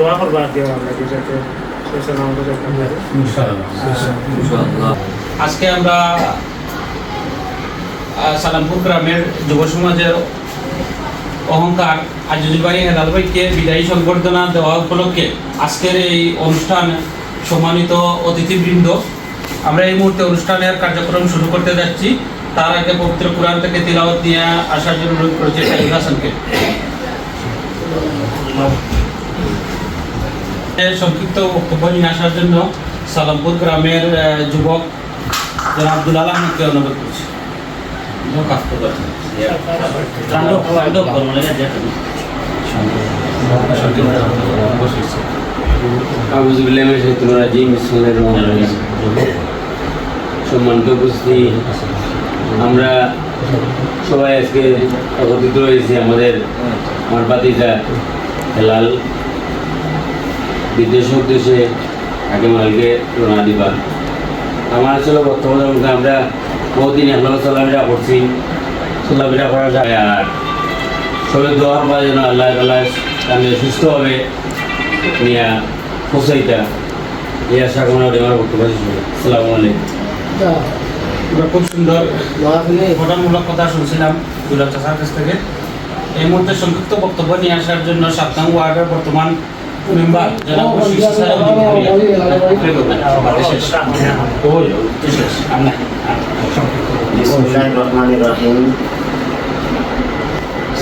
দোয়া দিও আমরা যাতে আজকে আমরা সালামপুর গ্রামের যুব সমাজের অহংকার আজিজুল ভাই হেলাল ভাইকে বিদায়ী সংবর্ধনা দেওয়া উপলক্ষে আজকের এই অনুষ্ঠান সম্মানিত অতিথিবৃন্দ। আমরা এই মুহূর্তে অনুষ্ঠানের কার্যক্রম শুরু করতে যাচ্ছি। তার আগে পবিত্র কোরআন থেকে তিলাওয়াত নিয়ে আসার জন্য অনুরোধ করেছি হাসানকে। সংক্ষিপ্ত বক্তব্য নিয়ে আসার জন্য সালামপুর গ্রামের যুবক আব্দুল আলমকে অনুরোধ করছি। সম্মানিত উপস্থিতি। আমরা সবাই আজকে একত্রিত হয়েছি আমাদের আমার বাতিজা হেলাল বিদেশ উদ্দেশ্যে আগে মালকে রোনা দিবা। আমার আসলে বর্তমানে আমরা বহুদিন এখন চলাফেরা করছি। চলাফেরা করা যায় আর সবাই দোয়ার পাওয়া যেন আল্লাহ আল্লাহ তাহলে সুস্থভাবে নিয়ে পৌঁছাইতা। এই আশা করে আমার বক্তব্য আসসালামু আলাইকুম। আমরা খুব সুন্দর গঠনমূলক কথা শুনছিলাম দুলাল চাষার কাছ থেকে। এই মুহূর্তে সংক্ষিপ্ত বক্তব্য নিয়ে আসার জন্য সাতনাং ওয়ার্ডের বর্তমান মেম্বার যারা বিসমুল্লাহির রহমানির রহিম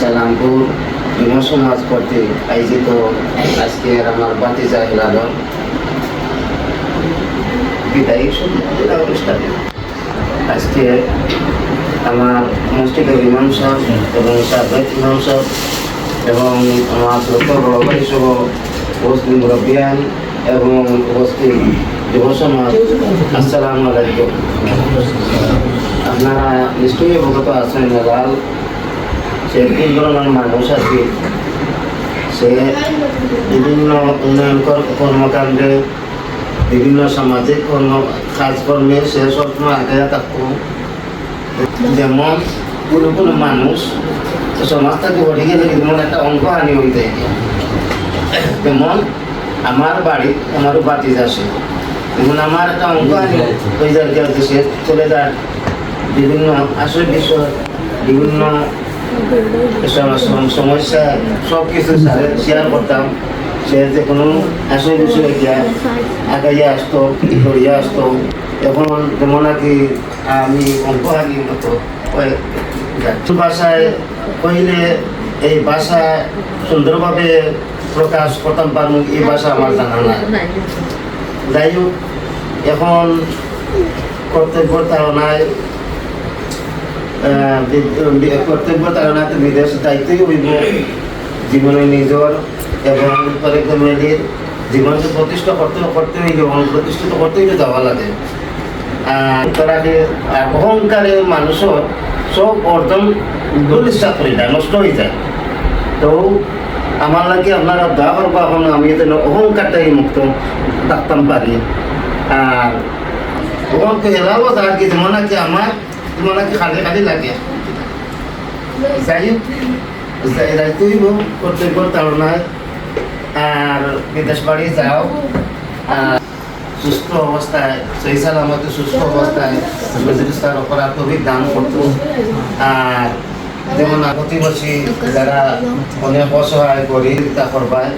সালামপুর যুব সমাজ কর্তৃক আয়োজিত আজকের আমার বাতিজা হিলালর বিদায়ী সন্ধ্যা অনুষ্ঠানে। আজকে আমার মসজিদের ইমাম সাহেব এবং সাবেক ইমাম সাহেব এবং আমার ছোট বড় ভাই সহ উপস্থিত মুরব্বিয়ান এবং উপস্থিত যুব সমাজ আসসালামু আলাইকুম। আপনারা নিশ্চয়ই অবগত আছেন লাল সে তিন মানুষ আছে। সে বিভিন্ন উন্নয়নকর কর্মকাণ্ডে, বিভিন্ন সামাজিক কর্ম, কাজকর্মে সে সবসময় আগে থাকতো যেমন কোনো কোনো মানুষ সমাজ থেকে উঠে গেলে একটা অঙ্ক হানি হইতে যেমন আমার বাড়ি, আমার বাতি আসে যেমন আমার একটা অঙ্ক হানি হয়ে যায় যে সে চলে যায় বিভিন্ন আসল বিষয়, বিভিন্ন সম- সম- সমস্যা সব কিছু শেয়ার করতাম সে যে কোনো আসল বিষয়ে গিয়া আগাইয়া আসতো করিয়া আসতো এখন যেমন আর কি আমি অঙ্ক হানি মতো। ভাষায় কইলে এই ভাষা সুন্দরভাবে প্রকাশ করতাম পারব এই ভাষা আমার জানা নাই। যাই হোক এখন কর্তব্য তাড়নায় কর্তব্য তাড়নাতে বিদেশ যাইতেই হইব। জীবনে নিজের এবং ফ্যামিলির জীবনকে প্রতিষ্ঠা করতে করতে হইলে প্রতিষ্ঠিত করতে হইলে যাওয়া লাগে। তারাকে অহংকারে মানুষের সব অর্জন দুলিশ্বাস হয়ে যায়, নষ্ট হয়ে যায়। তো আমার লাগে আপনারা দয়া করব আমি যেন অহংকারটাই মুক্ত থাকতাম পারি। আর অহংকে এলাও আমার খালি খালি লাগে। যাই হোক, যাই রাইতেই কর্তব্য তাড়নায়। আর বিদেশ বাড়ি যাও। আর সুস্থ অবস্থায়, সেই সালামতে সুস্থ অবস্থায় তার অপরাধ তবিক দান করতো। আর যেমন প্রতিবেশী যারা অনেক অসহায়, গরিব তা করবায়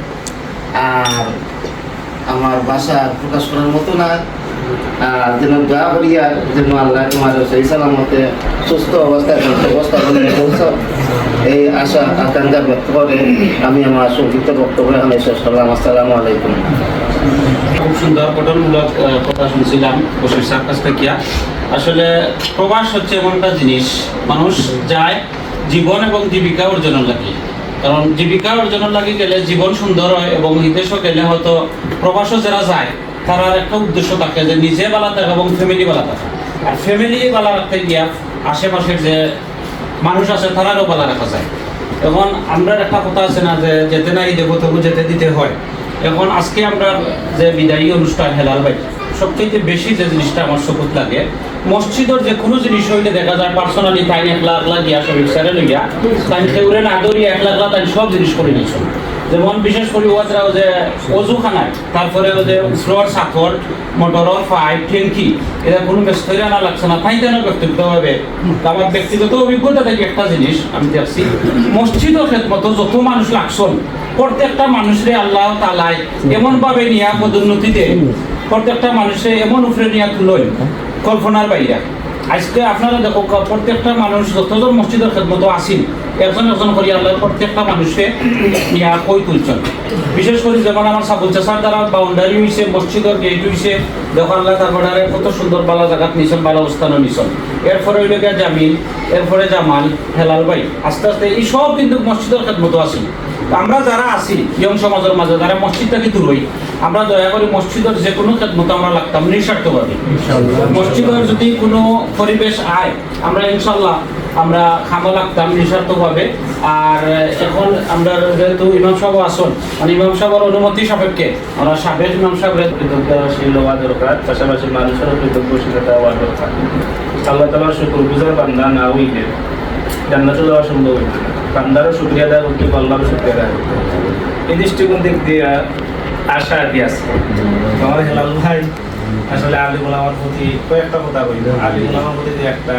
আর আমার বাসা প্রকাশ করার মতো না। আর যেন দয়া করিয়া যেন আল্লাহ তোমার সেই সালামতে সুস্থ অবস্থায় অবস্থা বলে এই আশা, আকাঙ্ক্ষা ব্যক্ত করে আমি আমার সংক্ষিপ্ত বক্তব্য এখানে শেষ করলাম। আসসালামু আলাইকুম। খুব সুন্দর গঠনমূলক কথা শুনছিলাম বশির স্যার কাছ থেকে। আসলে প্রবাস হচ্ছে এমন একটা জিনিস, মানুষ যায় জীবন এবং জীবিকা অর্জনের লাগে। কারণ জীবিকা অর্জনের লাগে গেলে জীবন সুন্দর হয় এবং বিদেশও গেলে হয়তো প্রবাসও যারা যায় তার একটা উদ্দেশ্য থাকে যে নিজে বালা থাকে এবং ফ্যামিলি বালা থাকে। আর ফ্যামিলি বালা রাখতে গিয়া আশেপাশের যে মানুষ আছে, তারারও বালা রাখা যায়। এখন আমরা একটা কথা আছে না যে, যেতে নাই দেবো তবু যেতে দিতে হয়। এখন আজকে আমরা যে বিদায়ী অনুষ্ঠান হেলাল ভাই সবচেয়ে বেশি যে জিনিসটা আমার চকুত লাগে, মসজিদের যে কোনো জিনিস হইলে দেখা যায় পার্সোনালি তাই একলা একলা গিয়া শরীর স্যারে লইয়া, তাই সেগুলো না দৌড়িয়ে একলা একলা তাই সব জিনিস করে নিয়েছে যেমন বিশেষ করে ওয়াজরা যে অজু খানায় তারপরে যে ফ্লোর সাথর, মোটরের পাইপ, ট্যাঙ্কি এটা কোনো ব্যস্ত হয়ে না লাগছে না ফাইতে না ব্যক্তিগতভাবে, আমার ব্যক্তিগত অভিজ্ঞতা থেকে একটা জিনিস আমি দেখছি, মসজিদও খেদমতো, যত মানুষ লাগছন প্রত্যেকটা মানুষরে আল্লাহ তালায় এমনভাবে নিয়া পদোন্নতিতে প্রত্যেকটা মানুষে এমন উপরে নিয়া তুলই কল্পনার বাইরে। আজকে আপনারা দেখো প্রত্যেকটা মানুষ যতজন মসজিদের খেদমতো আসিন একজন একজন করে আল্লাহ প্রত্যেকটা মানুষকে নিয়া কই তুলছেন। বিশেষ করে যেমন আমার সাবুল চাষার দ্বারা বাউন্ডারি হয়েছে মসজিদের গেট হয়েছে দেখো আল্লাহ তার বাড়ারে কত সুন্দর বালা জায়গাত নিছেন, বালা অবস্থানও নিছেন। এরপরে হইল গিয়া জামিল, এরপরে জামাল, হেলাল ভাই, আস্তে আস্তে এই সব কিন্তু মসজিদের খেদমতো আসি আমরা যারা আছি ইয়ং সমাজের মাঝে, যারা মসজিদ থেকে দূর হই আমরা দয়া করে মসজিদের যে কোনো খেদমত আমরা লাগতাম নিঃস্বার্থভাবে। মসজিদের যদি কোনো পরিবেশ আয়, আমরা ইনশাল্লাহ আমরা খামো লাগতাম নিঃস্বার্থভাবে। আর এখন আমরা যেহেতু ইমাম সাহেব আসন মানে ইমাম সাহেবের অনুমতি সাপেক্ষে আমরা সাবেক ইমাম সাহেবের কৃতজ্ঞতাশীল হওয়া দরকার পাশাপাশি মানুষেরও কৃতজ্ঞশীলতা হওয়া দরকার আল্লাহ তালার শুকুর গুজার বান্দা না হইলে জান্নাতে যাওয়া সম্ভব হইবে বান্দারও শুক্রিয়া দেওয়া করতে আল্লাহরও শুক্রিয়া দেওয়া এই দৃষ্টিকোণ দিক দিয়ে আশা আমার হেলাল ভাই আসলে আলিমুল আমার প্রতি কয়েকটা কথা কইল আলিমুল আমার প্রতি যে একটা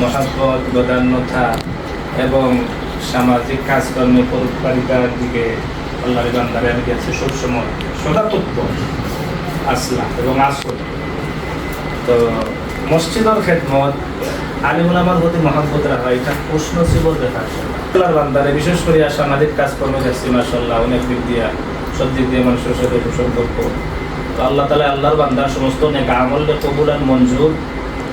মহাব্বত বদান্যতা এবং সামাজিক কাজকর্মে পরোপকারিতার দিকে আল্লাহর বান্দারে আমি গেছি সবসময় সদাতত্ব আসলাম এবং আসল তো মসজিদের খেদমত আলিমুল আমার প্রতি মহাব্বত রাখা এটা প্রশ্ন ছিল দেখা আল্লাহর বান্দারে বিশেষ করে সামাজিক কাজকর্মে যাচ্ছি মাসাল্লাহ অনেক দিক দিয়া। সব দিক দিয়ে মানুষের সাথে সম্পর্ক তো আল্লাহ তালা আল্লাহর বান্দার সমস্ত নেক আমলকে কবুল আর মঞ্জুর।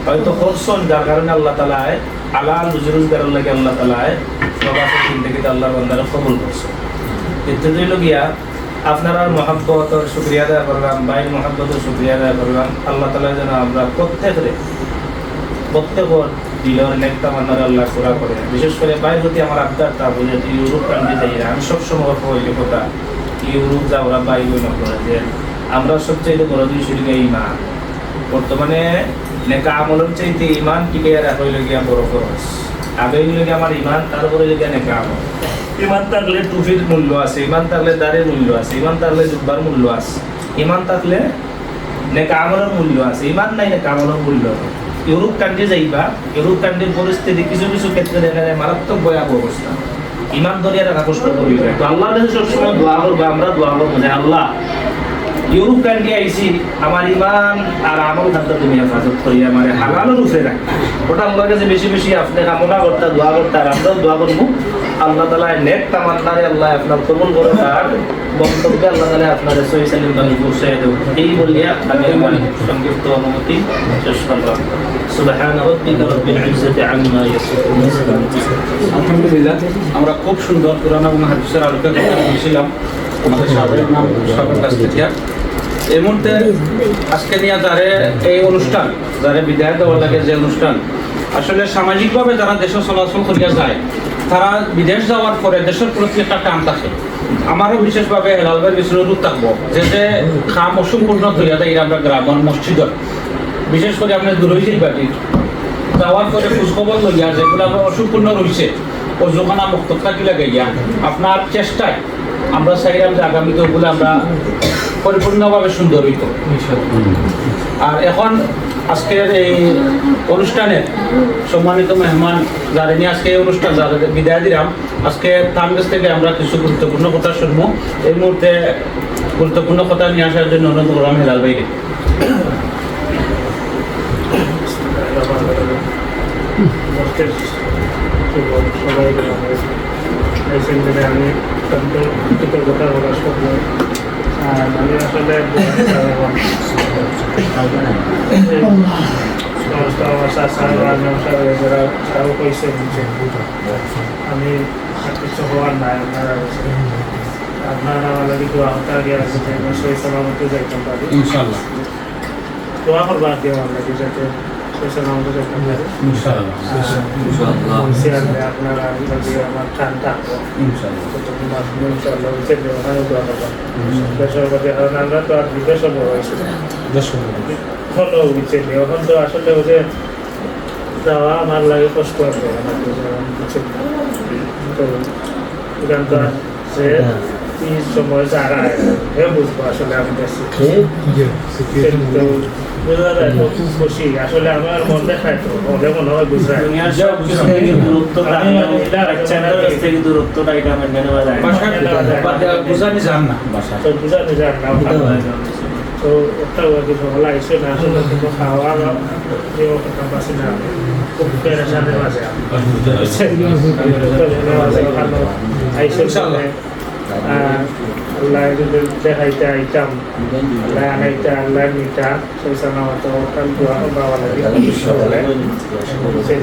হয়তো করছেন যার কারণে আল্লাহ তালায় আলাল রুজি রোজগারের লাগে আল্লাহ তালায় প্রবাসের জিন্দগিতে আল্লাহর বান্দারা কবুল করছে। দ্বিতীয় হইল আপনার আপনারা মহাব্বতর শুক্রিয়া আদায় করলাম বাইর মহাব্বতের শুক্রিয়া আদায় করলাম। আল্লাহ তালা যেন আমরা প্রত্যেকের, প্রত্যেকর দিলের নেকটা মান্নার আল্লাহ পুরা করে। বিশেষ করে বাইর প্রতি আমার আবদার তা যে ইউরোপ কান্ট্রি যাই আমি সবসময় কথা ইউরোপ যা ওরা বাই বই না করে যে আমরা সবচেয়ে বড় দুই শুরুকে ইমান বর্তমানে নেকা আমলের চাইতে ইমান টিকে রাখা গিয়া বড় খরচ আগে হইল আমার ইমান তারপরে গিয়া নেকা আমল। ইমান থাকলে টুফির মূল্য আছে ইমান থাকলে দাড়ির মূল্য আছে ইমান থাকলে জুব্বার মূল্য আছে। ইমান থাকলে নেকা আমলের মূল্য আছে ইমান নাই নেকা আমলের মূল্য। ইউরোপ কান্ট্রি যাইবা, ইউরোপ কান্ট্রির পরিস্থিতি কিছু কিছু ক্ষেত্রে দেখা যায় মারাত্মক ভয়াবহ অবস্থা। ইমান ধরিয়া রাখা কষ্ট করি। তো আল্লাহর কাছে সবসময় দোয়া করব, আমরা দোয়া করব যে আল্লাহ, ইউরোপ কান্ট্রি আইসি, আমার ইমান আর আমল খাদ্য তুমি হেফাজত করি, আমার হালালের উপরে রাখি। ওটা আল্লাহর কাছে বেশি বেশি আপনি কামনা করতে, দোয়া করতে, আর আমরাও দোয়া করব। আল্লাহ তালা নেক তামান্নারে আল্লাহ আপনার কবুল করে তার বক্তব্যে আল্লাহ তালা আপনার সহি সালিম বাণী পৌঁছে দেব। এই বলিয়া আমি আমার সংক্ষিপ্ত অনুমতি শেষ করলাম। আলহামদুলিল্লাহ, আমরা খুব সুন্দর কোরআন এবং হাদিসের আলোকে কথা বলছিলাম। আমাদের সাবেক নাম সাবেক কাছ থেকে। এই মুহূর্তে আজকে নিয়ে যারে এই অনুষ্ঠান, যারে বিদায় দেওয়া লাগে যে অনুষ্ঠান, আসলে সামাজিকভাবে যারা দেশে চলাচল করিয়া যায়, তারা বিদেশ যাওয়ার পরে দেশের প্রতি একটা টান থাকে। আমারও বিশেষভাবে হেলালবের অনুরোধ থাকব। যে যে খাম অসম্পূর্ণ ধরিয়া দেয় আমরা গ্রামের মসজিদত। বিশেষ করে আপনার দূরই বাটি যাওয়ার পরে খোঁজখবর লইয়া যেগুলো আমার অসম্পূর্ণ রয়েছে, ও অজুখানা মুক্ত থাকিলে গিয়া আপনার চেষ্টায় আমরা চাইলাম যে আগামীতে ওগুলো আমরা পরিপূর্ণভাবে সুন্দর হইত। আর এখন আজকের এই অনুষ্ঠানের সম্মানিত মেহমান, যারা নিয়ে আজকে এই অনুষ্ঠান যাদের বিদায় দিলাম, আজকে তার কাছ থেকে আমরা কিছু গুরুত্বপূর্ণ কথা শুনব। এই মুহূর্তে গুরুত্বপূর্ণ কথা নিয়ে আসার জন্য অনুরোধ করলাম হেলাল ভাইকে। সবাই আমি অত্যন্ত কৃতজ্ঞতা প্রকাশ করব। আমি আসলে সমস্ত আমার চাষা রাজনাম সাহেব যারা সাহেব কইছে আমি কিছু হওয়ার নাই আপনারা আপনারা লাগে দোয়া হতে আগে আসবে সেই সালামতে যাইতাম পারি ইনশাল্লাহ দোয়া করব কি আমার যাতে সেই সালামতে যাইতাম পারি ইনশাল্লাহ বলছি আমি আপনারা যদি আমার টান থাকব আপনি ইনশাআল্লাহ। উচিত ওখানে দোয়া করবেন। বেসরকারি কারণ আমরা তো আর বিদেশে বড় হয়েছি হলো উচিত এখন তো আসলে ওই যাওয়া আমার লাগে কষ্ট আমার। তো এখান সে এই সময় যারা হে বুঝব আসলে আমি কাছে কিন্তু বোঝা যায় তো খুব খুশি আসলে আমার মন দেখায় তো মনে মনে হয় বুঝায় দুনিয়ার সব কিছু থেকে দূরত্ব বাচ্চাদের কাছ থেকে দূরত্বটা এটা মেনে নেওয়া যায়। বুঝানি যান না বাসা তো বুঝাতে যান না তো একটা ওয়াকি হলা এসে না আসলে কিন্তু খাওয়া যে কথা পাচ্ছি না খুব পেরেশানের মাঝে সামনে আল্লাহ দেখাইতে আইতাম আল্লাহ আনাইতে আল্লাহ নিতা সেই সময় তো কাল দোয়া বাবা লাগে বলে। সে